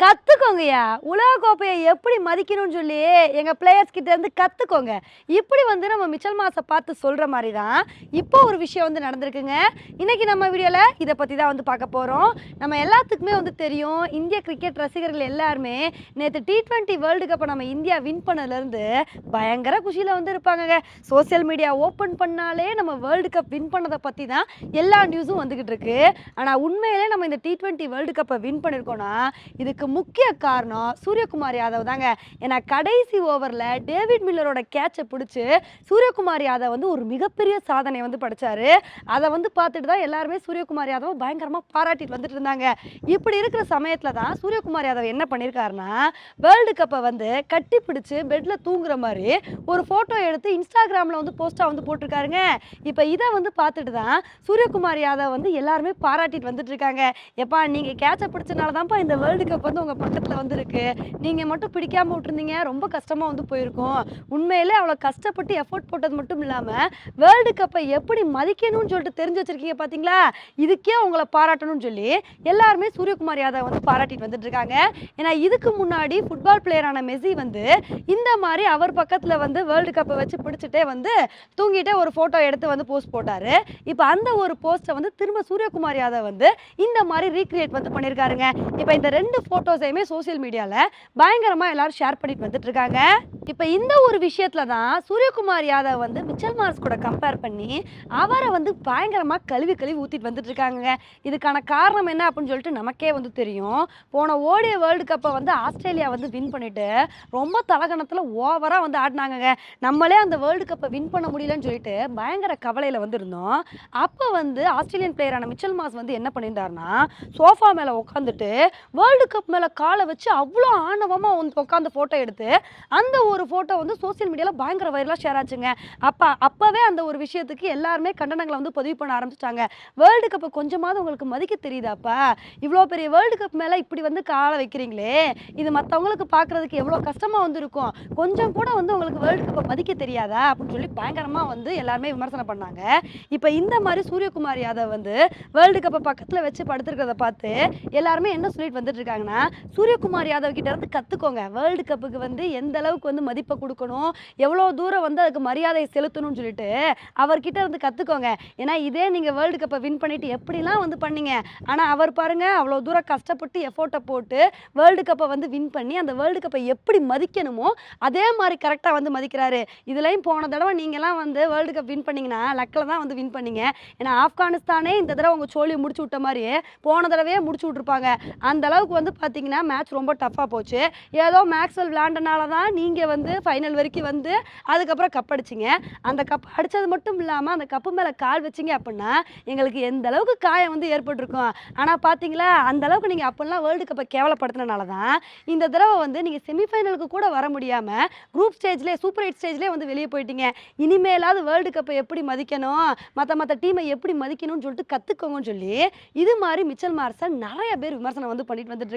கத்துக்கோங்கய்யா. உலக கோப்பையை எப்படி மதிக்கணும்னு சொல்லி எங்க பிளேயர்ஸ் கிட்ட இருந்து கத்துக்கோங்க. இப்படி வந்து நம்ம மிச்சல் மாசை பார்த்து சொல்ற மாதிரி தான் இப்போ ஒரு விஷயம் வந்து நடந்திருக்குங்க. இன்னைக்கு நம்ம வீடியோல இதை பத்தி தான் வந்து பார்க்க போறோம். நம்ம எல்லாத்துக்குமே வந்து தெரியும் இந்திய கிரிக்கெட் ரசிகர்கள் எல்லாருமே நேற்று டி ட்வெண்ட்டி வேர்ல்டு கப்பை நம்ம இந்தியா வின் பண்ணதுல இருந்து பயங்கர குஷியில வந்து இருப்பாங்கங்க. சோஷியல் மீடியா ஓப்பன் பண்ணாலே நம்ம வேர்ல்டு கப் வின் பண்ணதை பத்தி தான் எல்லா நியூஸும் வந்துகிட்டு இருக்கு. ஆனா உண்மையிலே நம்ம இந்த டி ட்வெண்ட்டி வேர்ல்டு கப்பை வின் பண்ணியிருக்கோன்னா இதுக்கு முக்கிய காரணம் சூரியகுமார் யாதவ் தாங்க. ஏன்னா கடைசி ஓவரில் டேவிட் மில்லரோட கேட்சை பிடிச்சி சூரியகுமார் யாதவ் வந்து ஒரு மிகப்பெரிய சாதனை வந்து படித்தார் அதை வந்து பார்த்துட்டு தான் எல்லாருமே சூரியகுமார் யாதவ் பயங்கரமாக பாராட்டிட்டு வந்துட்டு இருந்தாங்க. இப்படி இருக்கிற சமயத்தில் தான் சூரியகுமார் யாதவ் என்ன பண்ணியிருக்காருன்னா வேர்ல்டு கப்பை வந்து கட்டி பிடிச்சி பெட்டில் தூங்குற மாதிரி ஒரு ஃபோட்டோ எடுத்து இன்ஸ்டாகிராமில் வந்து போஸ்ட்டாக வந்து போட்டிருக்காருங்க. இப்போ இதை வந்து பார்த்துட்டு தான் சூரியகுமார் யாதவ் வந்து எல்லாருமே பாராட்டிட்டு வந்துட்டு இருக்காங்க. எப்பா நீங்கள் கேட்சை பிடிச்சனால தான்ப்பா இந்த வேர்ல்டு கப் வந்து உங்கள் பக்கத்தில் வந்திருக்கு. நீங்கள் மட்டும் பிடிக்காம விட்டுருந்தீங்க. ரொம்ப கஷ்டமாக வந்து போயிருக்கும். உண்மையிலே அவ்வளோ கஷ்டப்பட்டு எஃபோர்ட் போட்டது மட்டும் இல்லாமல் வேர்ல்டு கப்பை எப்படி மதிக்கணும்னு சொல்லிட்டு தெரிஞ்சு வச்சிருக்கீங்க பார்த்தீங்களா இதுக்கே உங்களை பாராட்டணும்னு சொல்லி எல்லாருமே சூரியகுமார் யாதவ் வந்து பாராட்டிட்டு வந்துட்டு இருக்காங்க. ஏன்னா இதுக்கு முன்னாடி ஃபுட்பால் பிளேயரான மெஸ்ஸி வந்து இந்த மாதிரி அவர் பக்கத்தில் வந்து வேர்ல்டு கப்பை வச்சு பிடிச்சிட்டே வந்து தூங்கிட்டே ஒரு ஃபோட்டோ எடுத்து வந்து போஸ்ட் போட்டாரு. இப்போ அந்த ஒரு போஸ்ட்டை வந்து திரும்ப சூரியகுமார் யாதவ் வந்து இந்த மாதிரி ரீக்ரியேட் வந்து பண்ணியிருக்காருங்க இப்போ இந்த ரெண்டு ஃபோட்டோஸையுமே சோசியல் மீடியாவில் பயங்கரமாக எல்லாரும் ஷேர் பண்ணிட்டு வந்துட்டு இருக்காங்க. இப்போ இந்த ஒரு விஷயத்தில் தான் சூரியகுமார் யாதவ் வந்து மிச்சல் மார்ஸ் கூட கம்பேர் பண்ணி அவரை வந்து பயங்கரமாக கழுவி கழுவி ஊற்றிட்டு வந்துட்டு இருக்காங்க. இதுக்கான காரணம் என்ன அப்படின்னு சொல்லிட்டு நமக்கே வந்து தெரியும். போன ஓடிய வேர்ல்டு கப்பை வந்து ஆஸ்திரேலியா வந்து வின் பண்ணிட்டு ரொம்ப தலகணத்தில் ஓவராக வந்து ஆடினாங்கங்க. நம்மளே அந்த வேர்ல்டு கப்பை வின் பண்ண முடியலன்னு சொல்லிட்டு பயங்கர கவலையில் வந்து இருந்தோம். அப்போ வந்து ஆஸ்திரேலியன் பிளேயரான மிச்சல் மாஸ் வந்து என்ன பண்ணியிருந்தாருன்னா சோஃபா மேலே உட்காந்துட்டு வேர்ல்டு கப் மேலே காலை வச்சு அவ்வளோ ஆணவமாக வந்து உட்காந்து ஃபோட்டோ எடுத்து அந்த ஒரு ஃபோட்டோ வந்து சோஷியல் மீடியாவில் பயங்கர வைரலாக ஷேர் ஆச்சுங்க. அப்போ அப்போவே அந்த ஒரு விஷயத்துக்கு எல்லாருமே கண்டனங்களை வந்து பதிவு பண்ண ஆரம்பிச்சிட்டாங்க. வேர்ல்டு கப்பை கொஞ்சமாவது உங்களுக்கு மதிக்க தெரியுதாப்பா? இவ்வளோ பெரிய வேர்ல்டு கப் மேலே இப்படி வந்து காலை வைக்கிறீங்களே? இது மற்றவங்களுக்கு பார்க்குறதுக்கு எவ்வளோ கஷ்டமாக வந்து இருக்கும் கொஞ்சம் கூட வந்து உங்களுக்கு வேர்ல்டு கப்பை மதிக்க தெரியாதா? அப்படின்னு சொல்லி பயங்கரமாக வந்து எல்லாருமே விமர்சனம் பண்ணாங்க. இப்போ இந்த மாதிரி சூரியகுமார் யாதவ் வந்து வேர்ல்டு கப்பை பக்கத்தில் வச்சு படுத்துருக்கிறத பார்த்து எல்லாருமே என்ன சொல்லிட்டு வந்துட்டு இருக்காங்கன்னா சூரியகுமார் யாதவ் கிட்ட இருந்து கற்றுக்கோங்க வேர்ல்டு கப்புக்கு வந்து எந்த அளவுக்கு வந்து மதிப்பை கொடுக்கணும் எவ்வளோ தூரம் வந்து அதுக்கு மரியாதை செலுத்தணும்னு சொல்லிட்டு அவர்கிட்ட இருந்து கற்றுக்கோங்க ஏன்னா இதே நீங்கள் வேர்ல்டு கப்பை வின் பண்ணிட்டு எப்படிலாம் வந்து பண்ணீங்க? ஆனால் அவர் பாருங்கள் அவ்வளோ தூரம் கஷ்டப்பட்டு எஃபோர்ட்டை போட்டு வேர்ல்டு கப்பை வந்து வின் பண்ணி அந்த வேர்ல்டு கப்பை எப்படி மதிக்கணுமோ அதே மாதிரி கரெக்டாக வந்து மதிக்கிறாரு. இதுலேயும் போன தடவை நீங்கள்லாம் வந்து வேர்ல்டு கப் வின் பண்ணிங்கன்னா லக்கில் தான் வந்து வின் பண்ணீங்க. ஏன்னா ஆப்கானிஸ்தானே இந்த தடவை உங்கள் சோழியை முடிச்சு விட்ட மாதிரி போன தடவையே முடிச்சு விட்ருப்பாங்க அந்த அளவுக்கு வந்து பார்த்தீங்கன்னா மேட்ச் ரொம்ப டஃப்பாக போச்சு. ஏதோ மேக்ஸ்வெல் விளாண்டனால தான் நீங்கள் வந்து ஃபைனல் வரைக்கும் வந்து அதுக்கப்புறம் கப் அடிச்சிங்க. அந்த கப் அடித்தது மட்டும் இல்லாமல் அந்த கப்பு மேலே கால் வச்சிங்க அப்படின்னா எங்களுக்கு எந்த அளவுக்கு காயம் வந்து ஏற்பட்டிருக்கும்? ஆனால் பார்த்தீங்களா அந்த அளவுக்கு நீங்கள் அப்போல்லாம் வேர்ல்டு கப்பை கேவலப்படுத்தினால தான் இந்த தடவை வந்து நீங்கள் செமிஃபைனலுக்கு கூட வர முடியாமல் குரூப் ஸ்டேஜ்லேயே சூப்பர் எயிட் ஸ்டேஜ்லேயே வந்து வெளியே போயிட்டீங்க. இனிமேலாவது வேர்ல்டு கப்பை எப்படி மதிக்கணும்? மற்ற மற்ற டீமை எப்படி மதிக்கணும்னு சொல்லிட்டு கற்றுக்கோங்கன்னு சொல்லி இது மாதிரி மிச்சல் மார்ஸை நிறைய பேர் விமர்சனம் வந்து பண்ணிட்டு வந்துட்டு